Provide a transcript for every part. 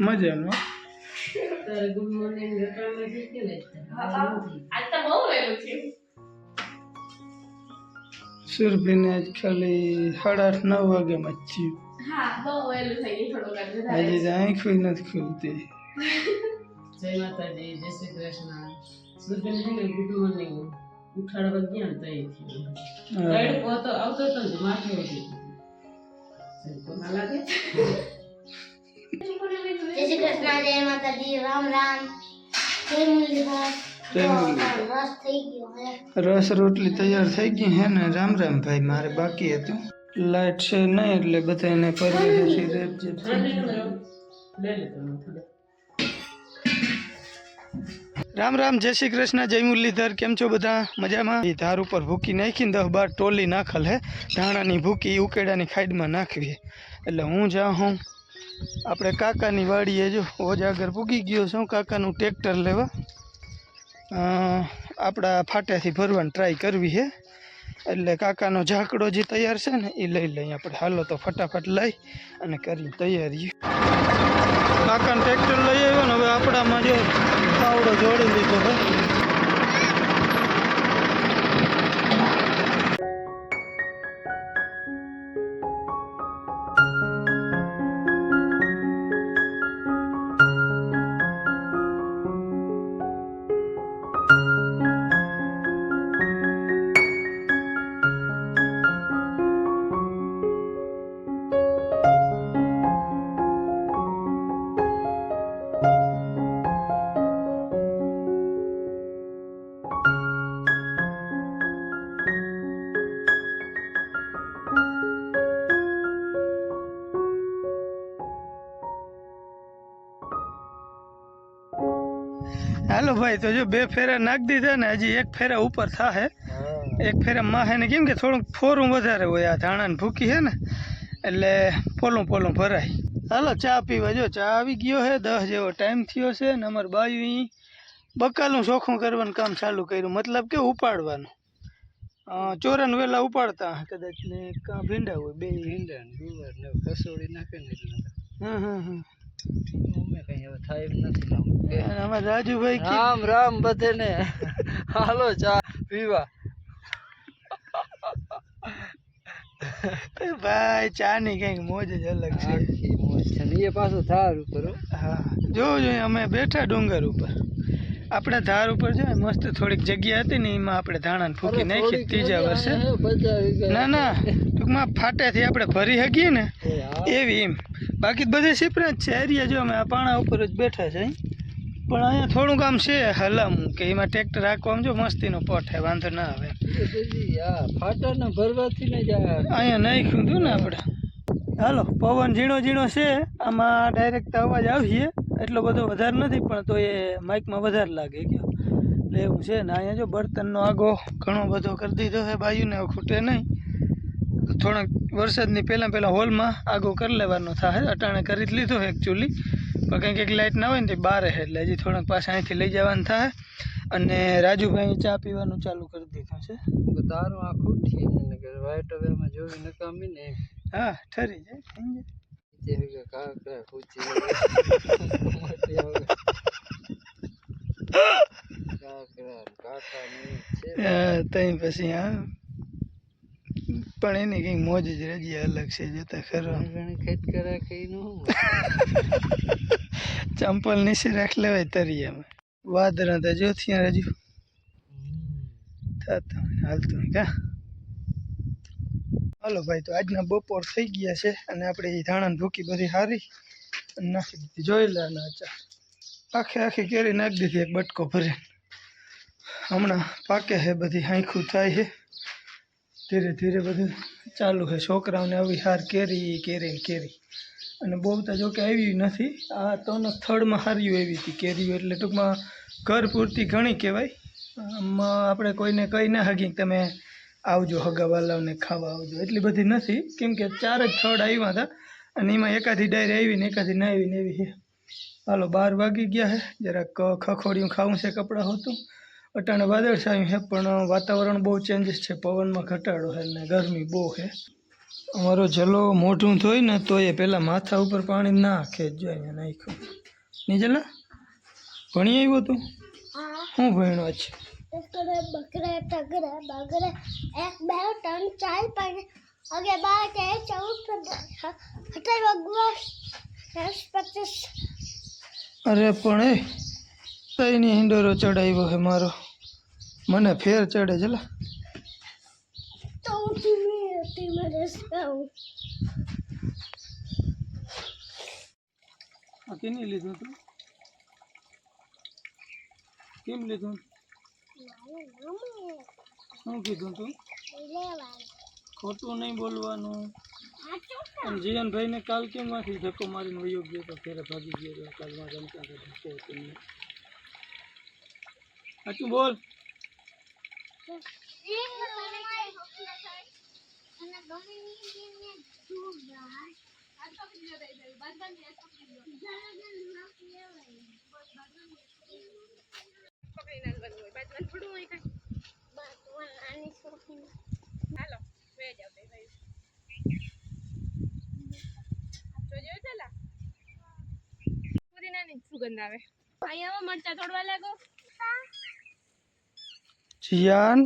મજામાં. Good morning તો થયું. સુરભીને આજ ખાલી સાડા આઠ નવ વાગે મચ્યું હા બહુ વહેલું થઈ ગયું થોડુંક આજ વધારે. હજી તો આંખી નથી ખુલતી. જય માતાજી જય શ્રી કૃષ્ણ. સુરભીને છે ને ગુડ મોર્નિંગ ઉઠાડવા ગયા થયું. હતો આવતો હતો તો માથે લાગે? જય શ્રી કૃષ્ણ જય માતાજી રામ રામ જય મુરલીધર જય મુરલીધર. રસ થઈ ગયો હે રસ રોટલી તૈયાર થઈ ગઈ હે ને? રામ રામ ભાઈ મારે બાકી હતું. લાઈટ છે નહીં એટલે બધાને પરવેશી રેપજેપ થઈ ઠંડી ગયું. નો લે લે તમે થોડો રામ રામ જય શ્રી કૃષ્ણ જય મુરલીધર. કેમ છો બધા? મજામાં? એ ધાર ઉપર ભૂકી નાખીને દસ બાર ટોલી નાખલ હે. ધાણાની ભૂકી ઉકેડાની ખાઈડમાં નાખવી હે. એટલે હું જા હું. આપણે કાકાની વાડીએ જો ઓજાગર પૂગી ગયો છું. કાકાનું ટ્રેક્ટર લેવા. આપણા ફાટ્યાથી ભરવાની ટ્રાય કરવી છે. એટલે કાકાનો ઝાકડો જે તૈયાર છે ને એ લઈ લઈએ આપણે. હાલો તો ફટાફટ લઈ અને કરી તૈયારી. કાકાનું ટ્રેક્ટર લઈ આવ્યો ને, હવે આપણામાં જે પાવડો જોડી લીધો છે. હાલો ભાઈ તો જો બે ફેરા નાખી દીધા ને હજી એક ફેરા ઉપર થાહે. એક ફેરા માહે ને કેમ કે થોડુંક ફોરું વધારે હોય આ ધાણા ને ભૂકી હે ને એટલે પોલું પોલું ભરાય. હાલો ચા પીવા જો ચા આવી ગયો હે દસ જેવો ટાઈમ થયો છે ને અમારે બાયુ બકાલું ચોખ્ખું કરવાનું કામ ચાલુ કર્યું. મતલબ કે ઉપાડવાનું. ચોરન વેલા ઉપાડતા કદાચ ને કાં ભીંડા હોય બે. ભીંડા ને ગુવાર ને કસોડી નાખે ને એટલે. હમ હમ હમ. અમે રાજુભાઈ રામ રામ બધાને. હાલો ચા પીવા. ભાઈ ચા ની કંઈક મોજ જ અલગ છે. મોજ છે એ પાછું થાર ઉપર હો. જોવું જોઈએ અમે બેઠા ડુંગર ઉપર. આપણે ધાર ઉપર છે ને મસ્ત થોડીક જગ્યા હતી ને એમાં આપણે ધાણા ફૂકી નાખી ત્રીજા વર્ષે. ના ના. ટૂંકમાં ફાટેથી આપણે ભરી શકીએ ને એવી એમ. બાકી બધે સિપરે જ છે. એરિયા જો અમે આ પાણા ઉપર જ બેઠા છે પણ અહીંયા થોડુંક આમ છે હલામું કે એમાં ટ્રેક્ટર રાખવામાં જો મસ્તીનો પોઠ હે વાંધો ના આવે. ફાટાને ભરવાથી નહીં જ આ અહીંયા નાખ્યું હતું ને આપણે. હાલો પવન ઝીણો ઝીણો છે. આમાં ડાયરેક્ટ અવાજ આવીએ. એટલો બધો વધારે નથી પણ તો એ માઇકમાં વધારે લાગે ગયો. એટલે એવું છે ને અહીંયા જો બર્તનનો આગો ઘણો બધો કરી દીધો છે બાજુને ખૂટે નહીં. થોડાક વરસાદની પહેલાં પહેલાં હોલમાં આગો કરી લેવાનો થાય અટાણે કરી જ લીધો એકચ્યુઅલી પણ કંઈક એક લાઇટ ના હોય ને તે બારે છે એટલે હજી થોડાક પાછા અહીંથી લઈ જવાનું થાય અને રાજુભાઈ ચા પીવાનું ચાલુ કરી દીધું છે. તારું આ ખૂટી ને કે વાઈટ હવે અમે જોવી નકામી ને. હા ઠરી જાય કાકરા કાકા પછી હા. પણ એની કઈ મોજ જ રજી અલગ છે જોતા ખરો. ખેત કરા ખાઈને હું ચંપલ નીચે રાખ લેવાય તરિયામાં. વાદરા તો જો થયા રજુ. થતા ને હાલતું કા? હાલો ભાઈ તો આજના બપોર થઈ ગયા છે અને આપણે એ ધાણા ભૂકી બધી હારી અને નાખી દીધી. જોઈ લે ના ચા આખે આખી કેરી નાખી દીધી એક બટકો ભરે હમણાં પાકે છે બધી હાંખું થાય છે. ધીરે ધીરે બધું ચાલુ છે. છોકરાઓને આવી હાર કેરી કેરી કેરી. અને બહુ તો જો કે આવી નથી. આ તો સ્થળમાં હાર્યું એવી હતી કેરીઓ. એટલે ટૂંકમાં ઘર પૂરતી ઘણી કહેવાય. આમાં આપણે કોઈને કહી ના શકીએ તમે આવજો હગાવાલાઓને ખાવા આવજો. એટલી બધી નથી. કેમ કે ચાર જ થડ આવ્યા હતા. અને એમાં એકાદી ડાયરી આવી ને એકાદી ના આવી એવી છે. હાલો બાર વાગી ગયા છે. જરાક ખખોડિયું ખાવું છે કપડાં હોતું. અટાણે વાદળ છાયું છે પણ વાતાવરણ બહુ ચેન્જીસ છે. પવનમાં ઘટાડો છે ને ગરમી બહુ છે. અમારો જલો મોઢું ધોઈ ને તો એ પહેલાં માથા ઉપર પાણી નાખે જ જો અહીંયા નાખ્યું. નહીં જલા? ભણી આવ્યો તું? હું. ભણ્યો છે? બકરે બગરે એક બે ત્રણ ચાર પાંચ અગે બાર તેર ચૌદ પંદર અઠાર ઓગણીસ દસ પચીસ. અરે પણ એ કઈની હિંડોરો ચડાવ્યો હે મારો. મને ફેર ચડે તો ધીમે રસ્તાઉં આ કેની લીધું તું કેમ લીધું શું કીધું તું? ખોટું નહીં બોલવાનું. અને જીવનભાઈને કાલ કેમ માંથી ધક્કો મારીને વયો ગયો તો ફેરે ભાગી ગયો કાલમાં રમતા હતા ધક્કો સાચું બોલ. હાલો બે જાવ બે ભાઈ જોજો ચલા પુદીનાની સુગંધ આવે અહીંયા મરચા તોડવા લાગો. જીયાન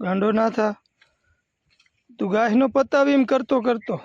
ગાંડો ના થા. તું ગાયનો પતાવી એમ કરતો કરતો.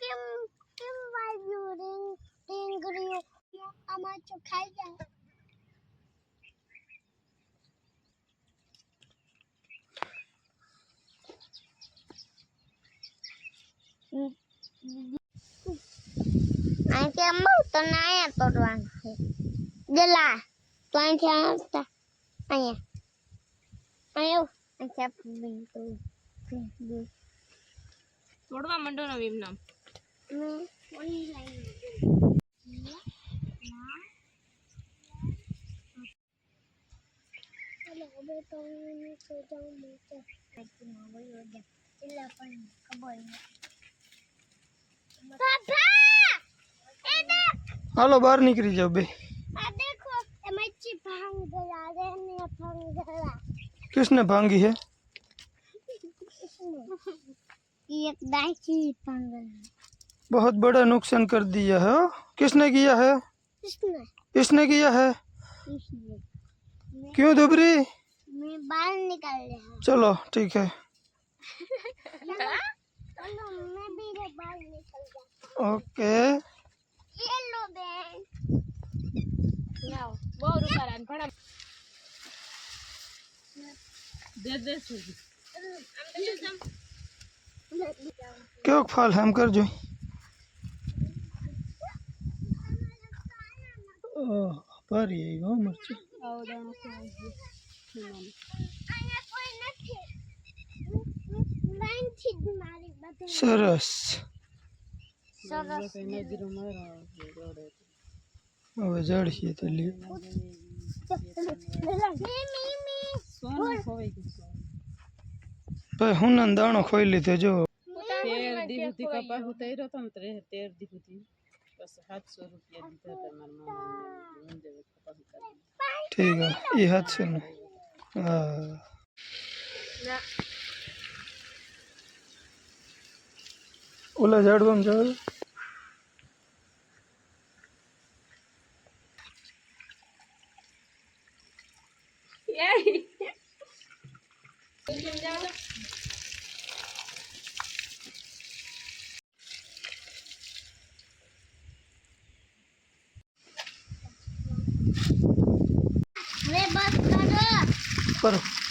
કેમ કેમ વાગ્યું રીંગ રીંગણીઓ આમાં તો ખાઈ જાય. અહીં કેમ તો અહીંયા તોડવાનું છે દિલા તો અહીંથી આવતા અહીંયા અહીંયા અહીંથી આપી તોડવા માંડો ને એમ નામ મેં ઓલી લાઈન ચાલો હવે તો હું નીચે જાઉં નીચે આઈસ્ક્રીમમાં વયો જા એટલે પણ ખબર નહીં પાપા એ દેખ હાલો બહાર નીકળી જાવ બે આ દેખો એ મચ્છી ભાંગ ગયા રે ને ભાંગ ગયા કિસને ભાંગી है एक दाई भांग गया बहुत बड़ा नुकसान कर दिया है हाँ? किसने किया है किसने इसने किया है इसने क्यों दुबरी मैं बाल निकाल रहा चलो ठीक है ઓકે યેલો બેન લાવ બહુ રૂપારા ઘણા દે દે સુધી આમ તો જમ કેવો ફાલ હેમ કરજો ભરી આવી હો સરસ. હવે જડશે તો લી ભાઈ હું દાણો ખોઈ લીધો જો. તેર દી સુધી કપા ઉતાર્યો હતો ને તેર દી સુધી બસ સાતસો રૂપિયા દીધા હતા મારા ઠીક એ હાથ છે ને. હા ઓલા ઝાડવામાં જાવ કરો.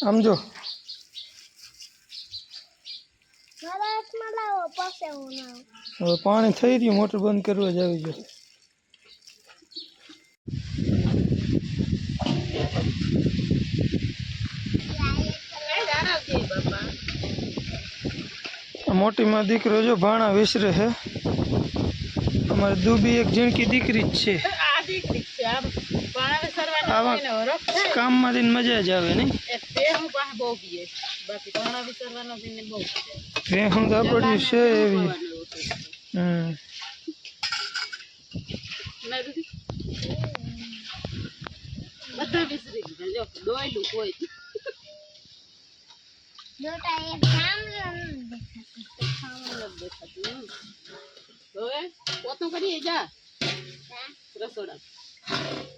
સમજો. હવે પાણી થઈ રહ્યું, મોટર બંધ કરવા જ આવી જાય ગયો મોટીમાં દીકરો જો ભાણા વિસરે છે, અમારે દુબી એક જીણકી દીકરી જ છે. આવા- કામમાંથી મજા જ આવે નહીં? ભેહું તો આપણી છે એવી. હમ. પોતું કરીએ જા. રસોડા.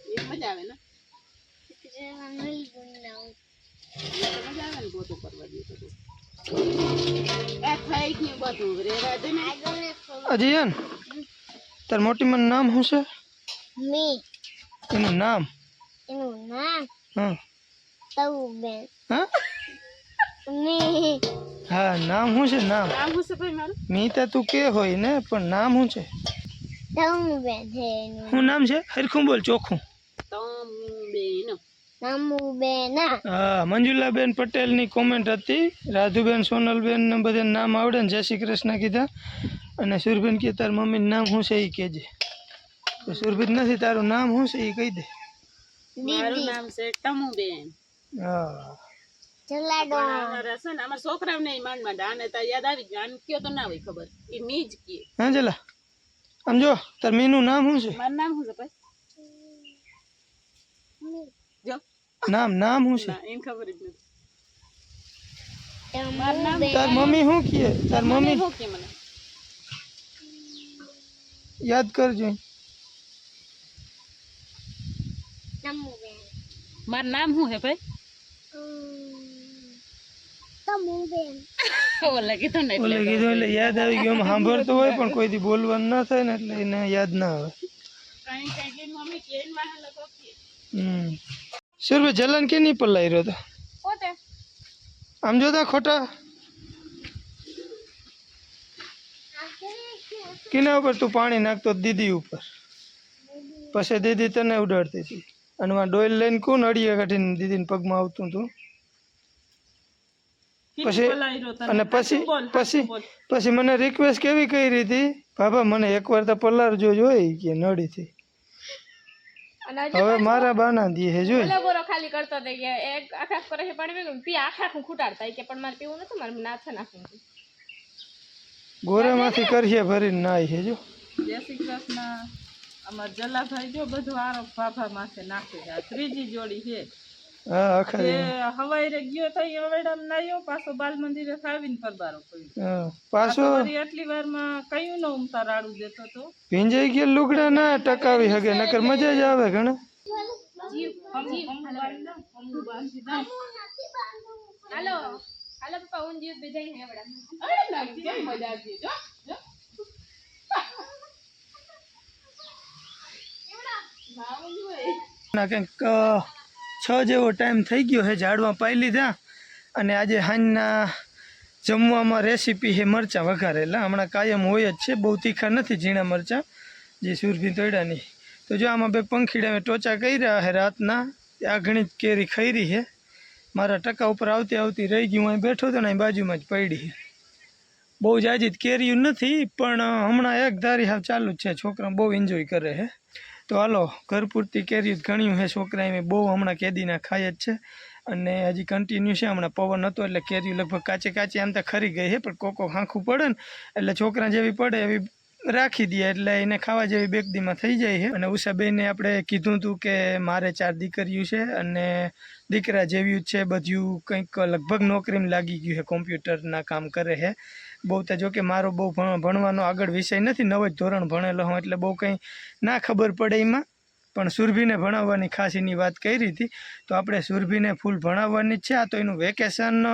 એ મજા આવે ને? એ તો મજા આવે ને? પોતું કરવા દઈએ તો એ થઈ ગયું બધું રેવા દે ને અજી યાન તાર મોટી માં નામ શું છે? મી. એનું નામ? એનું નામ? હા. તવુબેન. હા? મી. હા નામ શું છે નામ? નામ શું છે ભાઈ મારું? મીતા તું કે હોય ને પણ નામ શું છે? તવુબેન છે એનું. શું નામ છે? હરખું બોલ ચોખ્ખું. હા મંજુલાબેન પટેલની કોમેન્ટ હતી. રાધુબેન સોનલબેન ને બધા નામ આવડે ને જય શ્રી કૃષ્ણ કીધા. અને સુરભીન કે તાર મમ્મીનું નામ શું છે? એ કહેજે. તો સુરભીન નથી તારું નામ શું છે? એ કહી દે. મારું નામ છે ટમુબેન. હા. ચલાડો પણ અમારા ને અમારા છોકરાઓને ય માંડ માંડ યાદ આવી ગયું. આને તો ના હોય ખબર. એ મી હા ચલા આમ જો તાર મીનું નામ શું છે? મારું નામ શું છે નામ નામ શું છે? એને ખબર જ નથી. તાર મમ્મી શું કહે? તાર મમ્મી શું કે મને? યાદ કરજો. મારું નામ શું હે ભાઈ કીધું ઓલે કીધું એટલે યાદ આવી ગયું. સાંભળતો હોય પણ કોઈથી બોલવાનું ના થાય ને એટલે એને યાદ ના આવે. કઈ સુરભી જલન કે નહીં પલ્લાઈ રહ્યો તો? આમ જોતા ખોટા? કિના ઉપર તું પાણી નાખતો દીદી ઉપર. પછી દીદી તને ઉડાડતી હતી. અને માં ડોઈલ લઈને કોણ અડીએ કાઢીને દીદીને પગમાં આવતું તું? પછી અને પછી પછી પછી મને રિક્વેસ્ટ કેવી કરી હતી? બાબા મને એકવાર તો પલાર જો જોઈ કે નડીથી હવે મારા બાના દી હે જોઈ. બોરો ખાલી કરતો દે કે એક આખા કરે છે પાણી ભેગું પી આખા આખું ખૂટાડતા કે પણ મારે પીવું નથી મારે ના છે નાખવું છે. ગોરેમાંથી કરશે ભરીને નાય હે જો. જય શ્રી કૃષ્ણ. અમાર જલાભાઈ જો બધું આરો ફાફા માથે નાખે છે. આ ત્રીજી જોડી છે. હા. હવાઈ રે ગયો થઈ હવેડામ નાયો પાછો બાલ મંદિરે પરબારો પડ્યો. પાછો આટલી વારમાં કયું ન ઉમતા રાડું દેતો તો? ભીંજાઈ ગયા લુગડા ના ટકાવી હગે નકર મજા જ આવે ઘણા. હાલો હાલો પપ્પા મજા જો જો. ના કંઈક છ જેવો ટાઈમ થઈ ગયો છે ઝાડવા પાઈ લીધા. અને આજે હાંજના જમવામાં રેસીપી છે મરચાં વઘારેલા. હમણાં કાયમ હોય જ છે, બહુ તીખા નથી ઝીણા મરચાં, જે સુરભી તોડ્યાની તો જો આમાં બે પંખીડા મેં ટોચા કર્યા છે રાતના આ ઘણી કેરી ખરી છે મારા ટકા ઉપર આવતી આવતી રહી ગયું અહીં બેઠો હતો ને અહીં બાજુમાં જ પડી બહુ જાજી કેરીયું નથી, પણ હમણાં એક ધારી હાવ ચાલુ જ છે. છોકરા બહુ એન્જોય કરે છે તો હાલો ઘર પૂરતી કેરી જ ઘણ્યું છે છોકરા એમ બહુ હમણાં કેદીના ખાય જ છે. અને હજી કન્ટિન્યુ છે, હમણાં પવન હતો એટલે કેરી લગભગ કાચે કાચે આમ તો ખરી ગઈ છે પણ કોકો ખાંખું પડે ને, એટલે છોકરા જેવી પડે એવી રાખી દઈએ એટલે એને ખાવા જેવી બેગદીમાં થઈ જાય છે અને ઉષાબેને આપણે કીધું હતું કે મારે ચાર દીકરીઓ છે અને દીકરા જેવી જ છે, બધું કંઈક લગભગ નોકરીમાં લાગી ગયું છે કોમ્પ્યુટરના કામ કરે છે બહુ તો જો કે મારો બહુ ભણ- ભણવાનો આગળ વિષય નથી, નવ જ ધોરણ ભણેલો હું એટલે બહુ કંઈ ના ખબર પડે એમાં. પણ સુરભીને ભણાવવાની ખાસ એની વાત કરી હતી. તો આપણે સુરભીને ફૂલ ભણાવવાની છે. આ તો એનું વેકેશન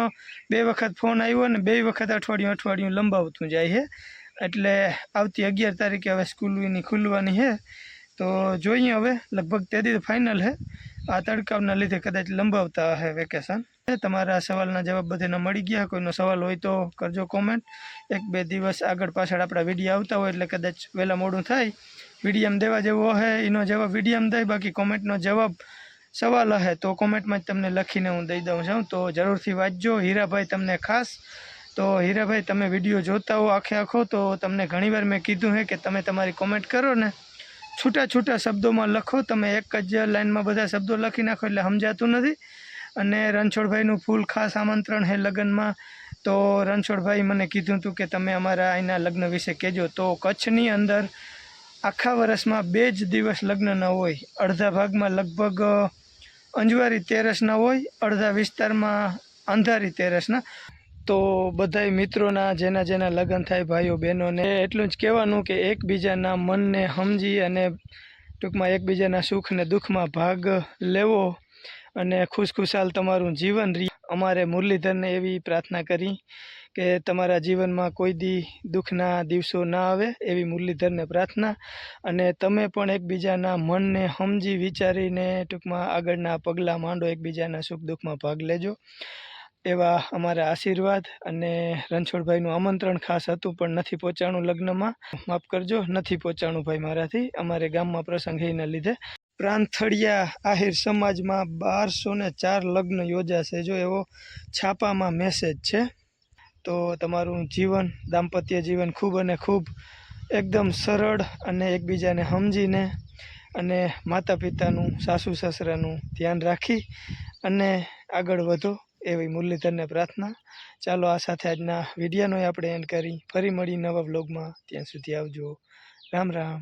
બે વખત ફોન આવ્યો ને બે વખત અઠવાડિયું અઠવાડિયું લંબાવતું જાય છે. એટલે આવતી અગિયાર તારીખે હવે સ્કૂલ એની ખુલવાની છે. તો જોઈએ હવે, લગભગ તેથી ફાઇનલ છે. આ તડકાવના લીધે કદાચ લંબાવતા હશે વેકેશન તમારા સવાલના જવાબ બધાના મળી ગયા. કોઈનો સવાલ હોય તો કરજો કોમેન્ટ એક બે દિવસ આગળ પાછળ આપણા વીડિયો આવતા હોય એટલે કદાચ વહેલા મોડું થાય. વિડીયમ દેવા જેવો હે, એનો જવાબ વિડીયમ દઈ બાકી કોમેન્ટનો જવાબ સવાલ હે. તો કોમેન્ટમાં જ તમને લખીને હું દઈ દઉં છું. તો જરૂરથી વાંચજો. હીરાભાઈ તમને ખાસ. તો હીરાભાઈ, તમે વીડિયો જોતા હો આખે આખો, તો તમને ઘણીવાર મેં કીધું હે કે તમે તમારી કોમેન્ટ કરો ને. છૂટા છૂટા શબ્દોમાં લખો. તમે એક જ લાઇનમાં બધા શબ્દો લખી નાખો એટલે સમજાતું નથી. અને રણછોડભાઈનું ફૂલ ખાસ આમંત્રણ હે લગ્નમાં. તો રણછોડભાઈ મને કીધું હતું કે તમે અમારા અહીંના લગ્ન વિશે કહેજો. તો કચ્છની અંદર આખા વર્ષમાં બે જ દિવસ લગ્નના હોય. અડધા ભાગમાં લગભગ અંજવારી તેરસના હોય, અડધા વિસ્તારમાં અંધારી તેરસના. તો બધાય મિત્રોના જેના જેના લગ્ન થાય, ભાઈઓ બહેનોને એટલું જ કહેવાનું કે એકબીજાના મનને સમજી અને ટૂંકમાં એકબીજાના સુખ ને દુઃખમાં ભાગ લેવો અને ખુશખુશાલ તમારું જીવન રહી અમારે મુરલીધરને એવી પ્રાર્થના કરી કે તમારા જીવનમાં કોઈ દી દુઃખના દિવસો ના આવે એવી મુરલીધરને પ્રાર્થના. અને તમે પણ એકબીજાના મનને સમજી વિચારીને ટૂંકમાં આગળના પગલાં માંડો, એકબીજાના સુખ દુઃખમાં ભાગ લેજો. એવા અમારા આશીર્વાદ અને રણછોડભાઈનું આમંત્રણ ખાસ હતું પણ નથી પહોંચાણું લગ્નમાં. માફ કરજો, નથી પહોંચાણું ભાઈ મારાથી. અમારે ગામમાં પ્રસંગ એના લીધે પ્રાંથળિયા આહિર સમાજમાં બારસો ને ચાર લગ્ન યોજાશે. જો એવો છાપામાં મેસેજ છે, તો તમારું જીવન, દાંપત્ય જીવન ખૂબ અને ખૂબ એકદમ સરળ અને એકબીજાને સમજીને અને માતા પિતાનું સાસુ સસરાનું ધ્યાન રાખી અને આગળ વધો એવી મુરલીધરને પ્રાર્થના. ચાલો આ સાથે આજના વિડીયાનો આપણે એન્ડ કરી. ફરી મળી નવા બ્લોગમાં ત્યાં સુધી આવજો. રામ રામ.